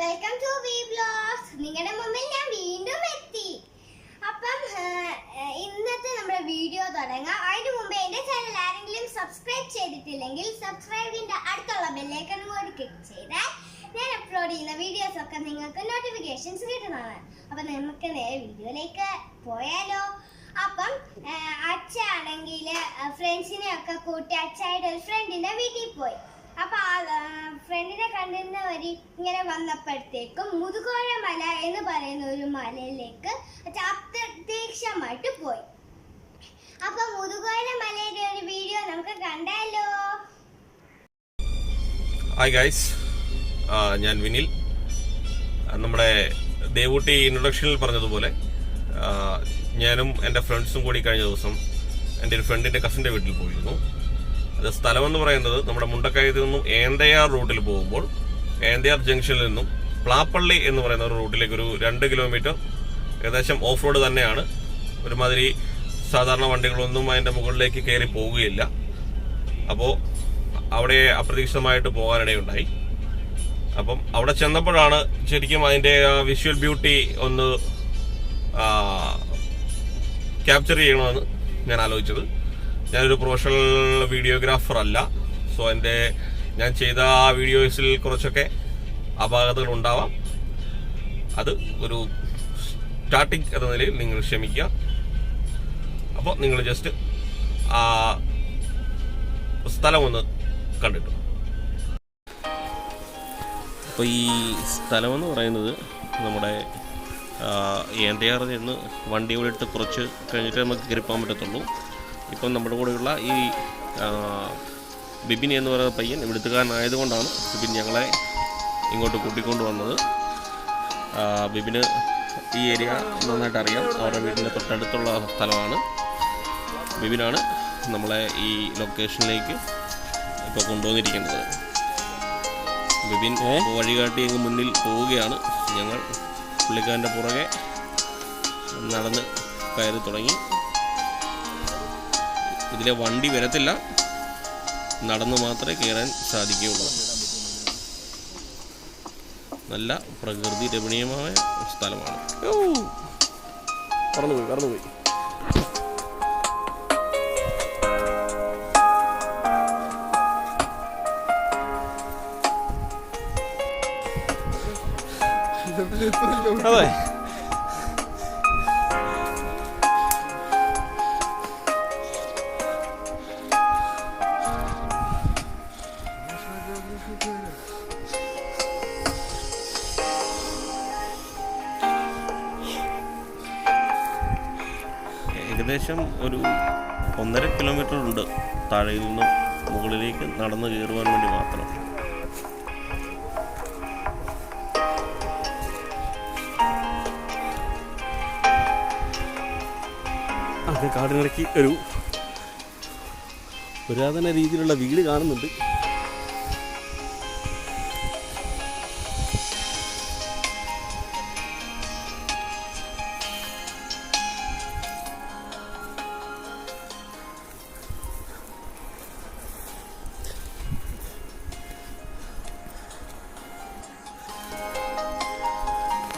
Welcome to V blogs നിങ്ങളുടെ മുമ്പിൽ ഞാൻ വീണ്ടും എത്തി. അപ്പം ഇന്നത്തെ നമ്മുടെ വീഡിയോ തുടങ്ങാം. അതിനു മുമ്പേ എന്റെ ചാനൽ ആരെങ്കിലും സബ്സ്ക്രൈബ് ചെയ്തിട്ടില്ലെങ്കിൽ സബ്സ്ക്രൈബിന്റെ അടുത്തുള്ള ബെല്ലൈക്കൺ കൂടി ക്ലിക്ക് ചെയ്താൽ ഞാൻ അപ്ലോഡ് ചെയ്യുന്ന വീഡിയോസ് ഒക്കെ നിങ്ങൾക്ക് നോട്ടിഫിക്കേഷൻസ് കിട്ടുന്നതാണ്. അപ്പം നമുക്ക് നേരെ വീഡിയോയിലേക്ക് പോയാലോ. അപ്പം അച്ഛ ആണെങ്കിൽ ഫ്രണ്ട്സിനെ ഒക്കെ കൂട്ടി അച്ഛായിട്ട് ഒരു ഫ്രണ്ടിന്റെ വീട്ടിൽ പോയി. അപ്പൊ ഫ്രണ്ടിനെ കണ്ടിരുന്ന വരി ഇങ്ങനെ വന്നപ്പോഴത്തേക്കും മുതുകോഴ മല എന്ന് പറയുന്ന ഒരു മലയിലേക്ക് അപ്രത്യക്ഷമായിട്ട് പോയി. അപ്പൊ മുതുകോഴ മലയുടെ ഒരു വീഡിയോ നമുക്ക് കണ്ടാലോ? ഹായ് ഗൈസ് ഞാൻ വിനിൽ. നമ്മുടെ ദേവൂട്ടി ഇൻട്രൊഡക്ഷനിൽ പറഞ്ഞതുപോലെ ഞാനും എന്റെ ഫ്രണ്ട്സും കൂടി കഴിഞ്ഞ ദിവസം എന്റെ ഒരു ഫ്രണ്ടിന്റെ കസിന്റെ വീട്ടിൽ പോയിരുന്നു. അത് സ്ഥലമെന്ന് പറയുന്നത് നമ്മുടെ മുണ്ടക്കയത്തിൽ നിന്നും ഏന്തയാർ റൂട്ടിൽ പോകുമ്പോൾ ഏന്തയാർ ജംഗ്ഷനിൽ നിന്നും പ്ലാപ്പള്ളി എന്ന് പറയുന്ന ഒരു റൂട്ടിലേക്ക് ഒരു രണ്ട് കിലോമീറ്റർ ഏകദേശം ഓഫ് റോഡ് തന്നെയാണ്. ഒരുമാതിരി സാധാരണ വണ്ടികളൊന്നും അതിന്റെ മുകളിലേക്ക് കയറി പോവുകയില്ല. അപ്പോൾ അവിടെ അപ്രതീക്ഷിതമായിട്ട് പോകാനിടയുണ്ടായി. അപ്പം അവിടെ ചെന്നപ്പോഴാണ് ശരിക്കും അതിന്റെ വിഷ്വൽ ബ്യൂട്ടി ഒന്ന് ക്യാപ്ചർ ചെയ്യണമെന്ന് ഞാൻ ആലോചിച്ചത്. ഞാനൊരു പ്രൊഫഷണൽ വീഡിയോഗ്രാഫർ അല്ല. സോ എന്റെ ഞാൻ ചെയ്ത ആ വീഡിയോസിൽ കുറച്ചൊക്കെ അപാകതകൾ ഉണ്ടാവാം. അത് ഒരു സ്റ്റാർട്ടിങ് എന്ന നിലയിൽ നിങ്ങൾ ക്ഷമിക്കുക. അപ്പോൾ നിങ്ങൾ ജസ്റ്റ് ആ സ്ഥലം ഒന്ന് കണ്ടിട്ടു. അപ്പോൾ ഈ സ്ഥലമെന്ന് പറയുന്നത് നമ്മുടെ ഏന്തയാറിൽ നിന്ന് വണ്ടി ഇവിടെ കുറച്ച് കഴിഞ്ഞിട്ട് നമുക്ക് കയറിപ്പോകാൻ പറ്റത്തുള്ളൂ. ഇപ്പം നമ്മുടെ കൂടെയുള്ള ഈ ബിബിൻ എന്ന് പറയുന്ന പയ്യൻ ഇവിടുത്തുകാരനായതുകൊണ്ടാണ് ബിബിൻ ഞങ്ങളെ ഇങ്ങോട്ട് കൂട്ടിക്കൊണ്ട് വന്നത്. ബിബിന് ഈ ഏരിയ നന്നായിട്ട് അറിയാം അവരുടെ വീടിന്റെ തൊട്ടടുത്തുള്ള സ്ഥലമാണ്. ബിബിനാണ് നമ്മളെ ഈ ലൊക്കേഷനിലേക്ക് ഇപ്പോൾ കൊണ്ടുവന്നിരിക്കുന്നത്. ബിബിൻ വഴികാട്ടി അങ്ങ് മുന്നിൽ പോവുകയാണ്. ഞങ്ങൾ പുള്ളിക്കാരന്റെ പുറകെ നടന്ന് കയറി തുടങ്ങി. ഇതിലെ വണ്ടി വരത്തില്ല. നടന്നു മാത്രമേ കയറാൻ സാധിക്കുകയുള്ളൂ. നല്ല പ്രകൃതി രമണീയമായ സ്ഥലമാണ്. കടന്നുപോയി കടന്നുപോയി അതെ. ഏകദേശം ഒരു ഒന്നര കിലോമീറ്റർ ഉണ്ട്. താഴെയിൽ നിന്നും മുകളിലേക്ക് നടന്നു കയറുവാൻ വേണ്ടി മാത്രം. അത് കാടിനിറക്കി ഒരു പുരാതന രീതിയിലുള്ള വീട് കാണുന്നുണ്ട്.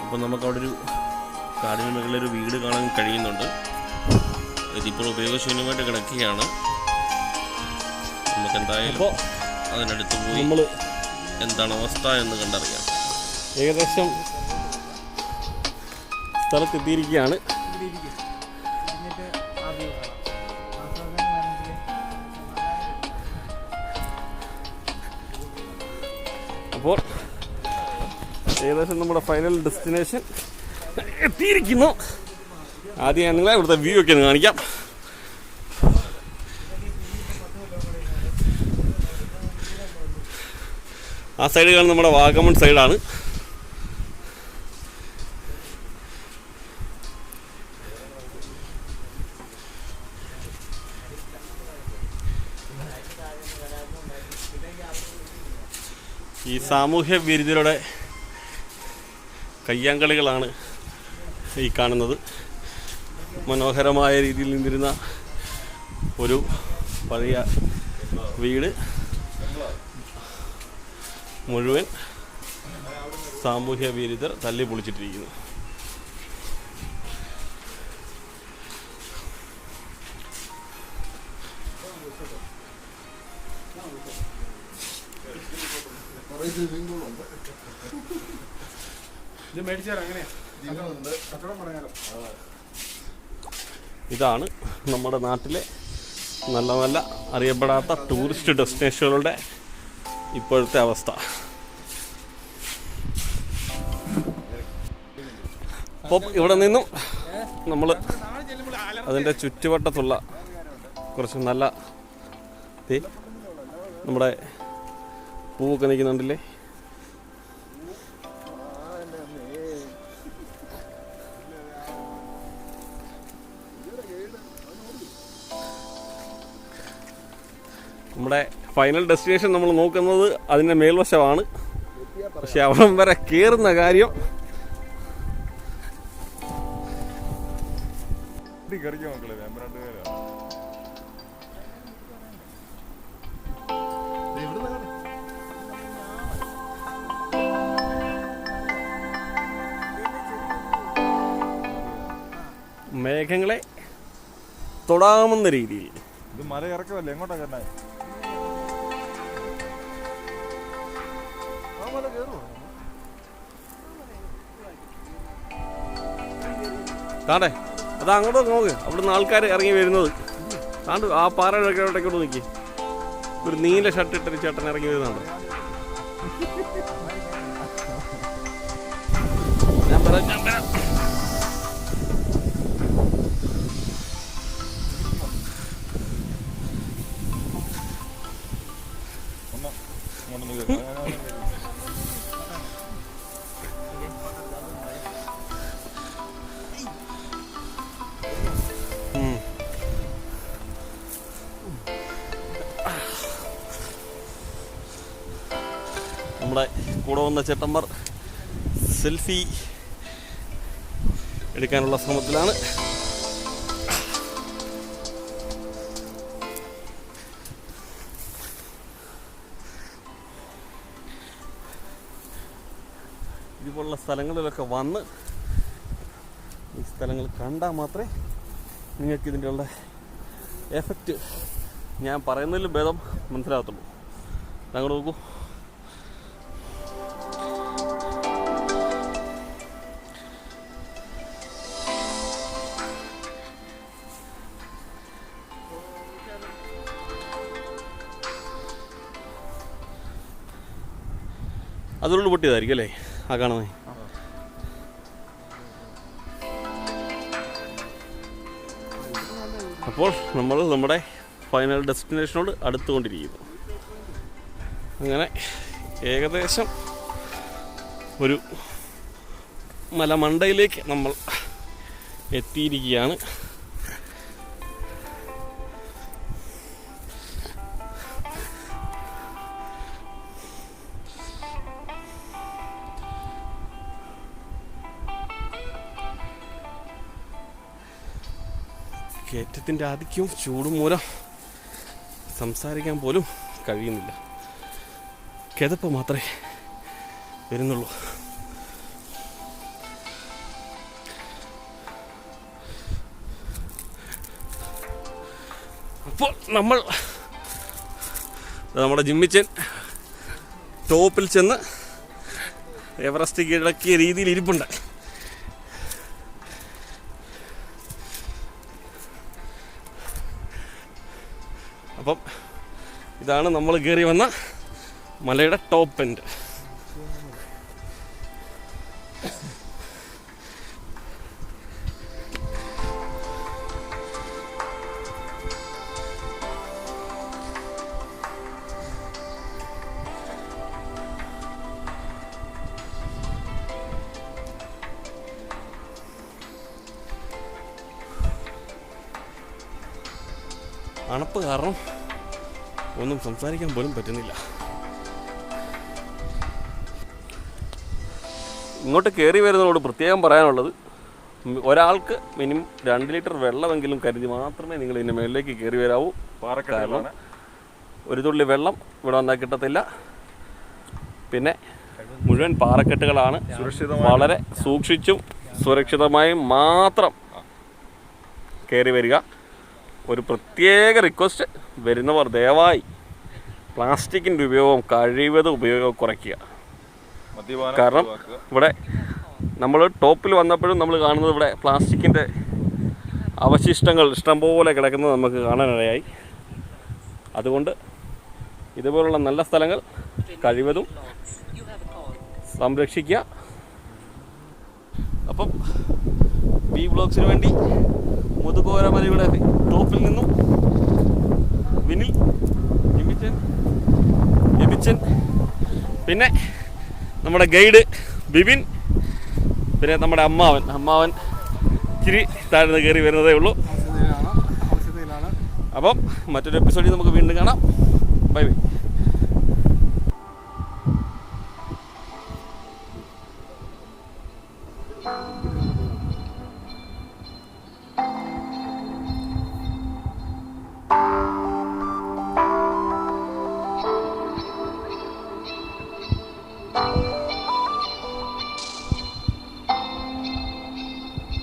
അപ്പം നമുക്കവിടെ ഒരു കാടിന് മുകളിലൊരു വീട് കാണാൻ കഴിയുന്നുണ്ട്. ഇതിപ്പോൾ ഉപയോഗശൂന്യമായിട്ട് കിടക്കുകയാണ്. നമുക്ക് എന്തായാലും അതിനടുത്ത് പോയി നമ്മൾ എന്താണ് അവസ്ഥ എന്ന് കണ്ടറിയാം. ഏകദേശം സ്ഥലത്തെത്തിയിരിക്കുകയാണ്. അപ്പോൾ ഏകദേശം നമ്മുടെ ഫൈനൽ ഡെസ്റ്റിനേഷൻ എത്തിയിരിക്കുന്നു. ആദ്യം ഞാൻ നിങ്ങളെ ഇവിടുത്തെ വ്യൂ ഒക്കെ കാണിക്കാം. ആ സൈഡ് കാണുന്ന നമ്മുടെ വാഗമൺ സൈഡാണ് ഈ സാമൂഹ്യ വിരുദ്ധരുടെ കയ്യാങ്കളികളാണ് ഈ കാണുന്നത്. മനോഹരമായ രീതിയിൽ നിന്നിരുന്ന ഒരു പഴയ വീട് മുഴുവൻ സാമൂഹ്യ വിരുദ്ധർ തല്ലി പൊളിച്ചിട്ടിരിക്കുന്നു. ഇത് മേടിച്ചാൽ അങ്ങനെയാ കച്ചവടം പറഞ്ഞാലോ ഇതാണ് നമ്മുടെ നാട്ടിലെ നല്ല നല്ല അറിയപ്പെടാത്ത ടൂറിസ്റ്റ് ഡെസ്റ്റിനേഷനുകളുടെ ഇപ്പോഴത്തെ അവസ്ഥ. അപ്പം ഇവിടെ നിന്നും നമ്മൾ അതിന്റെ ചുറ്റുവട്ടത്തുള്ള കുറച്ച് നല്ല നമ്മുടെ പൂവൊക്കെ നിൽക്കുന്നുണ്ടല്ലേ? നമ്മുടെ ഫൈനൽ ഡെസ്റ്റിനേഷൻ നമ്മൾ നോക്കുന്നത് അതിന്റെ മേൽവശമാണ്. പക്ഷെ അവിടം വരെ കയറുന്ന കാര്യം മേഘങ്ങളെ തൊടാമെന്ന രീതിയിൽ. ഇത് മല ഇറക്കമല്ലേ എങ്ങോട്ടാ കയറണേ താണ്ടേ അത് അങ്ങോട്ട് നോക്ക്. അവിടുന്ന് ആൾക്കാർ ഇറങ്ങി വരുന്നത്. താണ്ട് ആ പാറയുടെ ഇടയ്ക്കോട്ട് നിൽക്കി ഒരു നീല ഷർട്ട് ഇട്ടൊരു ചേട്ടൻ ഇറങ്ങി വരുന്നുണ്ട്. ഞാൻ വരാം, നമ്മുടെ കൂടെ വന്ന ചേട്ടന്മാർ സെൽഫി എടുക്കാനുള്ള ശ്രമത്തിലാണ്. ഇതുപോലുള്ള സ്ഥലങ്ങളിലൊക്കെ വന്ന് ഈ സ്ഥലങ്ങൾ കണ്ടാൽ മാത്രമേ നിങ്ങൾക്ക് ഇതിന്റെ ഉള്ള എഫക്റ്റ് ഞാൻ പറയുന്നതിലും ഭേദം മനസ്സിലാകത്തുള്ളൂ. താങ്കൾ നോക്കൂ. അതിനുള്ളിൽ പൊട്ടിയതായിരിക്കും അല്ലേ? ആ കാണുന്നത് അപ്പോൾ നമ്മൾ നമ്മുടെ ഫൈനൽ ഡെസ്റ്റിനേഷനോട് അടുത്തുകൊണ്ടിരിക്കുന്നു. അങ്ങനെ ഏകദേശം ഒരു മലമണ്ടയിലേക്ക് നമ്മൾ എത്തിയിരിക്കുകയാണ്. കയറ്റത്തിന്റെ ആധിക്യവും ചൂടും മൂലം സംസാരിക്കാൻ പോലും കഴിയുന്നില്ല. കിതപ്പ് മാത്രമേ വരുന്നുള്ളൂ. അപ്പോൾ നമ്മൾ നമ്മുടെ ജിമ്മിച്ചൻ ടോപ്പിൽ ചെന്ന് എവറസ്റ്റ് കീഴടക്കിയ രീതിയിൽ ഇരിപ്പുണ്ട്. ഇതാണ് നമ്മൾ കയറി വന്ന മലയുടെ ടോപ്പ് എൻഡ് അണപ്പ് കാരണം ഒന്നും സംസാരിക്കാൻ പോലും പറ്റുന്നില്ല. ഇങ്ങോട്ട് കയറി വരുന്നതോട് പ്രത്യേകം പറയാനുള്ളത് ഒരാൾക്ക് മിനിമം രണ്ട് ലിറ്റർ വെള്ളമെങ്കിലും കരുതി മാത്രമേ നിങ്ങൾ ഇതിന്റെ മേളിലേക്ക് കയറി വരാവൂ. കാരണം ഒരു തുള്ളി വെള്ളം ഇവിടെ വന്നാൽ കിട്ടത്തില്ല. പിന്നെ മുഴുവൻ പാറക്കെട്ടുകളാണ്. വളരെ സൂക്ഷിച്ചും സുരക്ഷിതമായും മാത്രം കയറി വരിക. ഒരു പ്രത്യേക റിക്വസ്റ്റ് വരുന്നവർ ദയവായി പ്ലാസ്റ്റിക്കിന്റെ ഉപയോഗം കഴിവതും ഉപയോഗം കുറയ്ക്കുക. കാരണം. ഇവിടെ നമ്മൾ ടോപ്പിൽ വന്നപ്പോഴും നമ്മൾ കാണുന്നത് ഇവിടെ പ്ലാസ്റ്റിക്കിന്റെ അവശിഷ്ടങ്ങൾ ഇഷ്ടംപോലെ കിടക്കുന്നത് നമുക്ക് കാണാനിടയായി. അതുകൊണ്ട് ഇതുപോലുള്ള നല്ല സ്ഥലങ്ങൾ കഴിവതും സംരക്ഷിക്കുക. അപ്പം ബി ബ്ലോഗ്സിന് വേണ്ടി മുതുകോരമലയുടെ ടോപ്പിൽ നിന്നും വിനിൽ എബിച്ചൻ എബിച്ചൻ പിന്നെ നമ്മുടെ ഗൈഡ് ബിബിൻ പിന്നെ നമ്മുടെ അമ്മാവൻ. അമ്മാവൻ ഇച്ചിരി താഴ്ന്ന് കയറി വരുന്നതേ ഉള്ളൂ. അപ്പം മറ്റൊരു എപ്പിസോഡിൽ നമുക്ക് വീണ്ടും കാണാം. Bye bye